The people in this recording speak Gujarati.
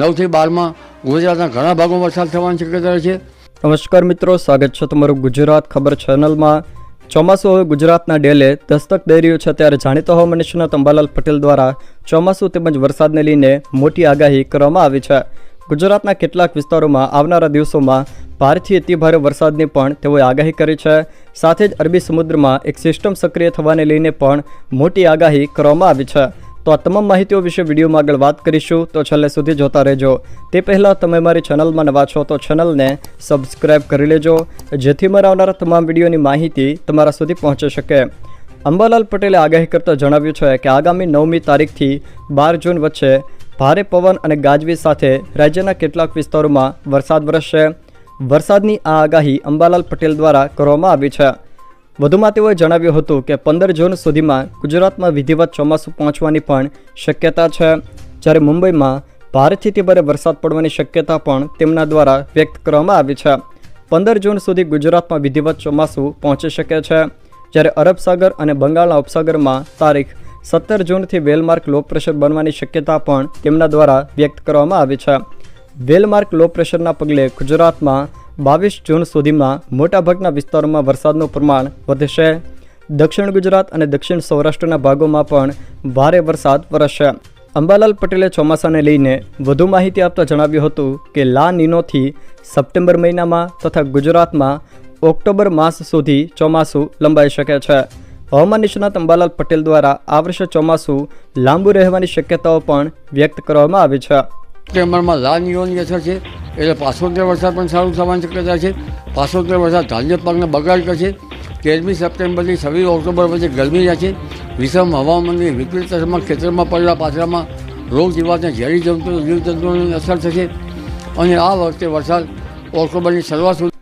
નવથી બારમાં ગુજરાતના ઘણા ભાગોમાં વરસાદ થવાની શક્યતા છે. નમસ્કાર મિત્રો, સ્વાગત છે તમારું ગુજરાત ખબર ચેનલમાં. ચોમાસું હવે ગુજરાતના ડેલે દસ્તક દઈ રહ્યું છે, ત્યારે જાણીતા હવામાન નિષ્ણાત અંબાલાલ પટેલ દ્વારા ચોમાસું તેમજ વરસાદને લઈને મોટી આગાહી કરવામાં આવી છે. ગુજરાતના કેટલાક વિસ્તારોમાં આવનારા દિવસોમાં ભારેથી અતિભારે વરસાદની પણ તેઓએ આગાહી કરી છે. સાથે જ અરબી સમુદ્રમાં એક સિસ્ટમ સક્રિય થવાને લઈને પણ મોટી આગાહી કરવામાં આવી છે. તો આ તમામ માહિતીઓ વિશે વિડીયોમાં આગળ વાત કરીશું. તો છેલ્લે સુધી જોતા રહેજો. તે પહેલાં તમે મારી ચેનલમાં નવા છો તો ચેનલને સબસ્ક્રાઈબ કરી લેજો. જેથી મારા આવનારા તમામ વિડીયોની માહિતી તમારા સુધી પહોંચી શકે. અંબાલાલ પટેલે આગાહી કરતા જણાવ્યું છે કે આગામી નવમી તારીખથી બાર જૂન વચ્ચે ભારે પવન અને ગાજવીજ સાથે રાજ્યના કેટલાક વિસ્તારોમાં વરસાદ વરસશે. વરસાદની આ આગાહી અંબાલાલ પટેલ દ્વારા કરવામાં આવી છે. વધુમાં તેઓએ જણાવ્યું હતું કે પંદર જૂન સુધીમાં ગુજરાતમાં વિધિવત ચોમાસું પહોંચવાની પણ શક્યતા છે. જ્યારે મુંબઈમાં ભારેથી તે વરસાદ પડવાની શક્યતા પણ તેમના દ્વારા વ્યક્ત કરવામાં આવી છે. પંદર જૂન સુધી ગુજરાતમાં વિધિવત ચોમાસું પહોંચી શકે છે. જ્યારે અરબ સાગર અને બંગાળના ઉપસાગરમાં તારીખ સત્તર જૂનથી વેલમાર્ક લો પ્રેશર બનવાની શક્યતા પણ તેમના દ્વારા વ્યક્ત કરવામાં આવી છે. વેલમાર્ક લો પ્રેશરના પગલે ગુજરાતમાં બાવીસ જૂન સુધીમાં મોટાભાગના વિસ્તારોમાં વરસાદનું પ્રમાણ વધશે. દક્ષિણ ગુજરાત અને દક્ષિણ સૌરાષ્ટ્રના ભાગોમાં પણ ભારે વરસાદ વરસશે. અંબાલાલ પટેલે ચોમાસાને લઈને વધુ માહિતી આપતા જણાવ્યું હતું કે લા નીનોથી સપ્ટેમ્બર મહિનામાં તથા ગુજરાતમાં ઓક્ટોબર માસ સુધી ચોમાસું લંબાઈ શકે છે. હવામાન નિષ્ણાત અંબાલાલ પટેલ દ્વારા આ વર્ષે ચોમાસું લાંબુ રહેવાની શક્યતાઓ પણ વ્યક્ત કરવામાં આવી છે. સપ્ટેમ્બરમાં લા નીરોની અસર છે એટલે પાછોતેર વરસાદ પણ સારું થવાની શક્યતા છે. પાછોતેર વરસાદ ધાન્ય પાકને બગાડ કરશે. તેરમી સપ્ટેમ્બરથી છવ્વીસ ઓક્ટોબર વચ્ચે ગરમી રહેશે. વિષમ હવામાનની વિપરીત અસરમાં ખેતરમાં પડેલા પાથરામાં રોગ જીવાતને ઝેરી જંતુ જીવજંતુઓની અસર થશે. અને આ વખતે વરસાદ ઓક્ટોબરની શરૂઆત સુધી